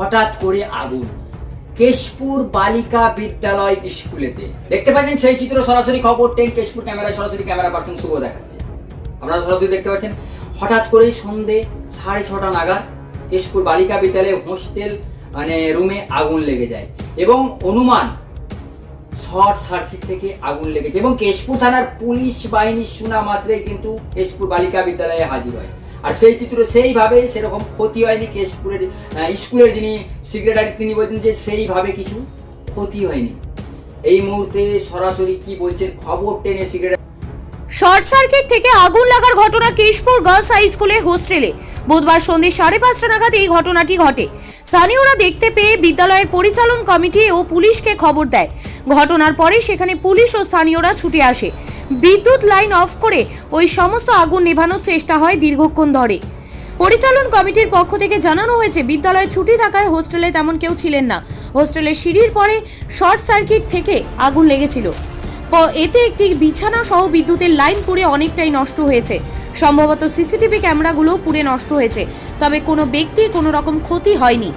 হঠাৎ করে আগুন। কেশপুর বালিকা বিদ্যালয় স্কুলেতে। দেখতে পাচ্ছেন সেই চিত্র সরাসরি খবর টেন কেশপুর ক্যামেরায়, সরাসরি ক্যামেরা পার্সন শুভ দেখাচ্ছে। আপনারা সরাসরি দেখতে পাচ্ছেন, হঠাৎ করেই সন্ধে সাড়ে ছটা নাগাদ কেশপুর বালিকা বিদ্যালয়ে হোস্টেল মানে রুমে আগুন লেগে যায় এবং অনুমান শর্ট সার্কিট থেকে আগুন লেগেছে এবং কেশপুর থানার পুলিশ বাহিনী শোনা মাত্রই কিন্তু কেশপুর বালিকা বিদ্যালয়ে হাজির হয়। আর সেই চিত্র সেইভাবে সেরকম ক্ষতি হয়নি কেশপুরের স্কুলের স্কুলের যিনি সেক্রেটারি তিনি বলছেন যে সেইভাবে কিছু ক্ষতি হয়নি। এই মুহূর্তে সরাসরি কি বলছেন? খবর টেনে সেক্রেটারি শর্ট সার্কিট থেকে আগুন লাগার ঘটনা কেশপুর গার্লস হাই স্কুলে হোস্টেলে বুধবার সন্ধ্যে সাড়ে পাঁচটা নাগাদ এই ঘটনাটি ঘটে। স্থানীয়রা দেখতে পেয়ে বিদ্যালয়ের পরিচালন কমিটি ও পুলিশকে খবর দেয়। ঘটনার পরে সেখানে পুলিশ ও স্থানীয়রা ছুটে আসে। বিদ্যুৎ লাইন অফ করে ওই সমস্ত আগুন নেভানোর চেষ্টা হয় দীর্ঘক্ষণ ধরে। পরিচালন কমিটির পক্ষ থেকে জানানো হয়েছে, বিদ্যালয়ে ছুটি থাকায় হোস্টেলে তেমন কেউ ছিলেন না। হোস্টেলের সিঁড়ির পরে শর্ট সার্কিট থেকে আগুন লেগেছিল। এতে একটি বিছানা সহ বিদ্যুতের লাইন পুড়ে অনেকটাই নষ্ট হয়েছে। সম্ভবত সিসিটিভি ক্যামেরাগুলোও পুড়ে নষ্ট হয়েছে। তবে কোনো ব্যক্তির কোনো রকম ক্ষতি হয়নি।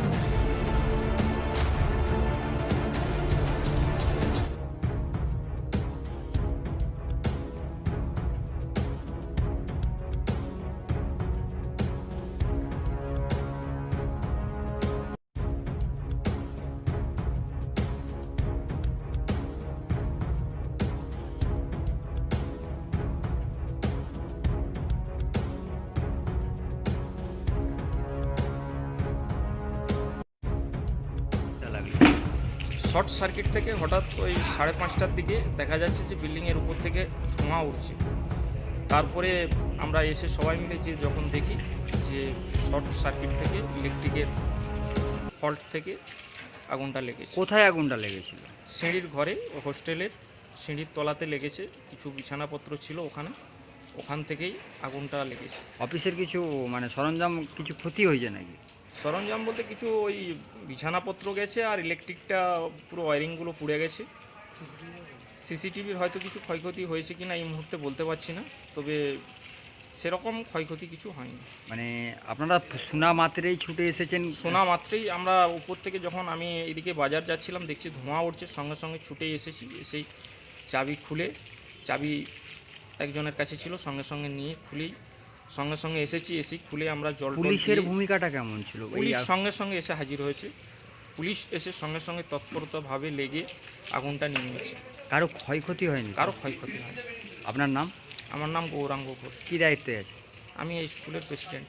শর্ট সার্কিট থেকে হঠাৎ ওই সাড়ে পাঁচটার দিকে দেখা যাচ্ছে যে বিল্ডিংয়ের উপর থেকে ধোঁয়া উঠছে। তারপরে আমরা এসে সবাই মিলে যে যখন দেখি যে শর্ট সার্কিট থেকে ইলেকট্রিকের ফল্ট থেকে আগুনটা লেগেছে। কোথায় আগুনটা লেগেছিল? সিঁড়ির ঘরে হোস্টেলের সিঁড়ির তলাতে লেগেছে। কিছু বিছানাপত্র ছিল ওখানে। ওখান থেকেই আগুনটা লেগেছে। অফিসের কিছু মানে সরঞ্জাম কিছু ক্ষতি হয়েছে নাকি? সরঞ্জাম বলতে কিছু ওই বিছানাপত্র গেছে আর ইলেকট্রিকটা পুরো ওয়ারিংগুলো পুড়ে গেছে। সিসিটিভির হয়তো কিছু ক্ষয়ক্ষতি হয়েছে কিনা এই মুহূর্তে বলতে পারছি না তবে সেরকম ক্ষয়ক্ষতি কিছু হয়নি। মানে আপনারা শোনা মাত্রেই ছুটে এসেছেন? শোনা মাত্রেই আমরা উপর থেকে যখন আমি এদিকে বাজার যাচ্ছিলাম দেখছি ধোঁয়া উঠছে সঙ্গে সঙ্গে ছুটে এসেছি এসেই চাবি খুলে চাবি একজনের কাছে ছিল সঙ্গে সঙ্গে নিয়ে খুলেই সঙ্গে সঙ্গে এসেছি এসি খুলে আমরা জল পুলিশের ভূমিকাটা কেমন ছিল? পুলিশ সঙ্গে সঙ্গে এসে হাজির হয়েছে। পুলিশ এসে সঙ্গে সঙ্গে তৎপরতাভাবে লেগে আগুনটা নিয়েছে। কারও ক্ষয়ক্ষতি হয়নি? কারও ক্ষয়ক্ষতি হয়নি। আপনার নাম? আমার নাম গৌরাঙ্গ ঘোষ। কি দায়িত্বে আছে? আমি এই স্কুলের প্রেসিডেন্ট।